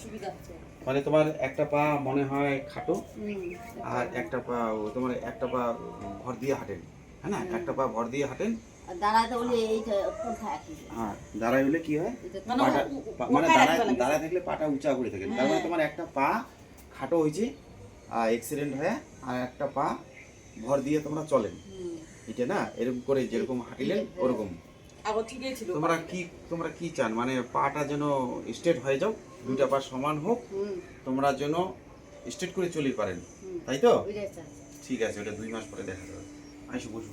অসুবিধা হচ্ছে। মানে তোমার একটা পা মনে হয় খাটো আর একটা পা তোমার একটা পা ভর দিয়ে হাঁটেন হ্যাঁ না? একটা পা ভর দিয়ে হাঁটেন। হ্যাঁ হলে কি হয়? মানে মানে দাঁড়ায় থাকলে পাটা উঁচা করে থাকে। তার মানে তোমার একটা পা খাটো হয়েছে আর অ্যাক্সিডেন্ট হয়ে আর একটা পা ভর দিয়ে তোমরা চলেন। হুম। এটা না এরকম করে যেরকম হাঁটিলেন ওরকম। আগো ঠিকই ছিল। তোমরা কি তোমরা কি চান? মানে পাটা যেন স্ট্রেট হয়ে যাও দুইটা পা সমান হোক তোমরা যেন স্ট্রেট করে চলে পারেন। তাই তো? ঠিক আছে ওটা দুই মাস পরে দেখা যাবে। আইসো বসো।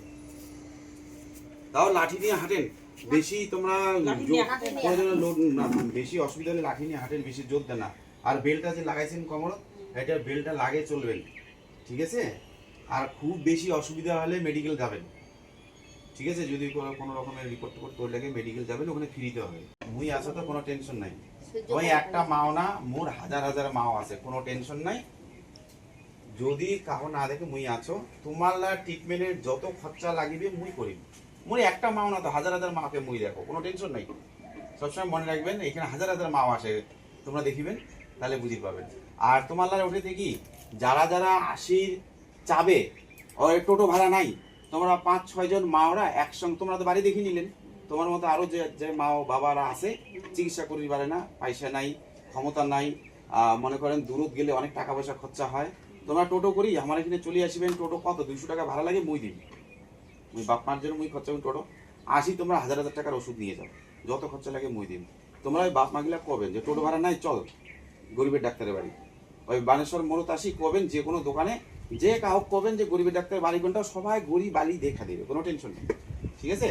তাও লাঠি নিয়ে হাঁটেন। বেশি তোমরা না। বেশি অসুবিধা হলে লাঠি নিয়ে হাঁটেন বেশি জোর দেন না। আর বেলটা যে লাগাইছেন কমর এটা বেলটা লাগে চলবেন। ঠিক আছে? আর খুব বেশি অসুবিধা হলে মেডিকেল যাবেন। ঠিক আছে যদি কোনো রকমের রিপোর্ট টিপোর্ট করে লাগে মেডিকেল যাবেন ওখানে ফ্রিতে হবে। মুই আছে তো কোনো টেনশন নাই। ওই একটা মাও না মোর হাজার হাজার মাও আছে কোনো টেনশন নাই। যদি কাহো না দেখে মুই আছো তোমার ট্রিটমেন্টের যত খরচা লাগিবে মুই করিব মুই একটা মাও না তো হাজার হাজার মাকে মুই দেখো কোনো টেনশন নাই। সবসময় মনে রাখবেন এখানে হাজার হাজার মাও আসে তোমরা দেখিবেন তাহলে বুঝি পাবেন। আর তোমার লারে উঠে দেখি যারা যারা আশির চাবে ওর টোটো ভাড়া নাই। তোমরা পাঁচ, ছয় জন মাওরা একসঙ্গে, তোমরা তো বাড়ি দেখে নিলেন। তোমার মতো আরও যে যে মা ও বাবারা আছে, চিকিৎসা করতে পারে না, পয়সা নাই, ক্ষমতা নাই মনে করেন দূরত গেলে অনেক টাকা পয়সা খরচা হয়। তোমরা টোটো করি, আমার এখানে চলে আসবেন টোটো কত? দুইশো টাকা ভাড়া লাগে মুই দিবি মুই বাপ, মার জন্য মুই খরচা টোটো। আসি তোমরা হাজার হাজার টাকার ওষুধ নিয়ে যাও। যত খরচা লাগে মুই দিবি তোমরা ওই বাপ মাগুলা কবেন যে টোটো ভাড়া নাই, চল, গরিবের ডাক্তারের বাড়ি। ওই বানেশ্বর মোড়ত আসি, কবেন যে কোনো দোকানে যে কাহক কবেন যে গরিবের ডাক্তার বাড়ি কোনটা সবাই গরিব বালি দেখা দেবে কোনো টেনশন নেই। ঠিক আছে।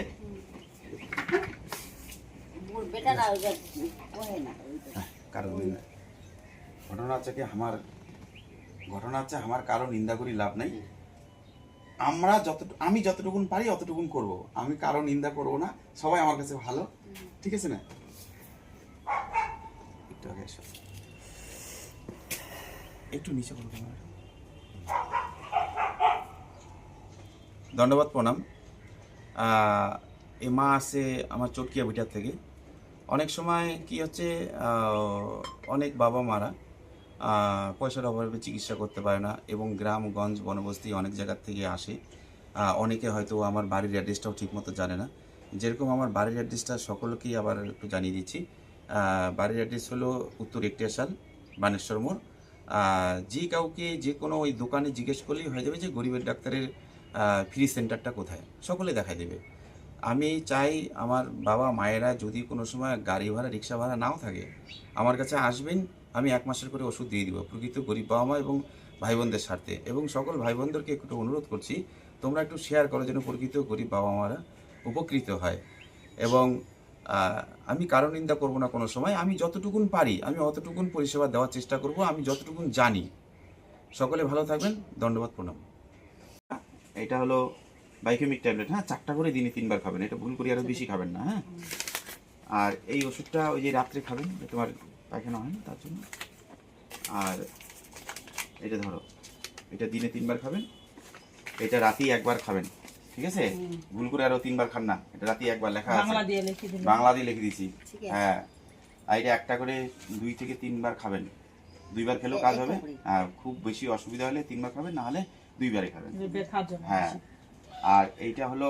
কারণ ঘটনা হচ্ছে কি আমার ঘটনা হচ্ছে আমার কারও নিন্দা করি লাভ নাই। আমরা যত আমি যতটুকুন পারি অতটুকুন করব। আমি কারও নিন্দা করব না সবাই আমার কাছে ভালো। ঠিক আছে না? একটু আগে এসো। একটু নিচে করো ধন্যবাদ, প্রণাম। এ মা আসে আমার চটকিয়া বিটার থেকে অনেক সময় কি হচ্ছে অনেক বাবা মারা পয়সার অভাবে চিকিৎসা করতে পারে না এবং গ্রামগঞ্জ বনবস্তি অনেক জায়গার থেকে আসে। অনেকে হয়তো আমার বাড়ির অ্যাড্রেসটাও ঠিকমতো জানে না। যেরকম আমার বাড়ির অ্যাড্রেসটা সকলকেই আবার একটু জানিয়ে দিচ্ছি। বাড়ির অ্যাড্রেস হলো উত্তর একটিয়াশাল বানেশ্বর মোড়। যে কাউকে যে কোনো ওই দোকানে জিজ্ঞেস করলেই হয়ে যাবে যে গরিবের ডাক্তারের ফ্রি সেন্টারটা কোথায়? সকলে দেখাই দেবে। আমি চাই আমার বাবা মায়েরা যদি কোনো সময় গাড়ি ভাড়া, রিক্সা ভাড়া নাও থাকে, আমার কাছে আসবেন, আমি এক মাসের করে ওষুধ দিয়ে দিব প্রকৃত গরিব বাবা মা এবং ভাই বোনদের স্বার্থে। এবং সকল ভাই বোনদেরকে একটু অনুরোধ করছি, তোমরা একটু শেয়ার করো যেন প্রকৃত গরিব বাবা মারা উপকৃত হয়। এবং আমি কারও নিন্দা করব না কোনো সময়, আমি যতটুকুন পারি, আমি অতটুকুন পরিষেবা দেওয়ার চেষ্টা করব, আমি যতটুকুন জানি। সকলে ভালো থাকবেন দণ্ডবাদ প্রণাম। এটা হলো বাইকেমিক ট্যাবলেট হ্যাঁ? চারটা করে দিনে তিনবার খাবেন। এটা ভুল করে আরও বেশি খাবেন না হ্যাঁ? আর এই ওষুধটা ওই যে রাত্রে খাবেন তোমার পায়খানা হয় না তার জন্য। আর এটা ধরো এটা দিনে তিনবার খাবেন এটা রাতি একবার খাবেন ঠিক আছে? ভুল করে আরও তিনবার খান না এটা রাতি একবার লেখা আছে। বাংলা দিয়ে লিখে দিয়েছি। হ্যাঁ। আর এটা একটা করে দুই থেকে তিনবার খাবেন। দুইবার খেলেও কাজ হবে। আর খুব বেশি অসুবিধা হলে তিনবার খাবেন না হলে দুইবারে খাবেন। হ্যাঁ। আর এইটা হলো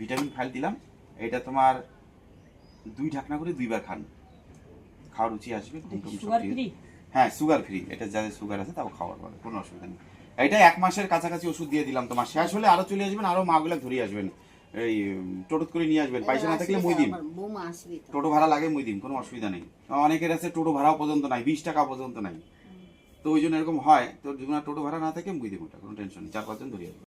ভিটামিন ফাইল দিলাম। এটা তোমার দুই ঢাকনা করে দুইবার খান। খাওয়ার রুচি আসবে হ্যাঁ সুগার ফ্রি এটা যাদের সুগার আছে তাও খাওয়ার পাবে কোনো অসুবিধা নেই। এটা এক মাসের কাছাকাছি ওষুধ দিয়ে দিলাম তোমার। শেষ হলে আরও চলে আসবেন আরও মাগুলা ধরিয়ে আসবেন। এই টোটো করে নিয়ে আসবেন। পয়সা না থাকলে মুই দিন টোটো ভাড়া লাগে মুই দিন কোনো অসুবিধা নেই। অনেকের আছে টোটো ভাড়াও পর্যন্ত নাই বিশ টাকা পর্যন্ত নাই। তো ওই জন্য এরকম হয়, তো যদি টোটো ভাড়া না থাকে মুই দেবো কোনো টেনশন নেই। চার পাঁচজন ধরিয়ে আসবে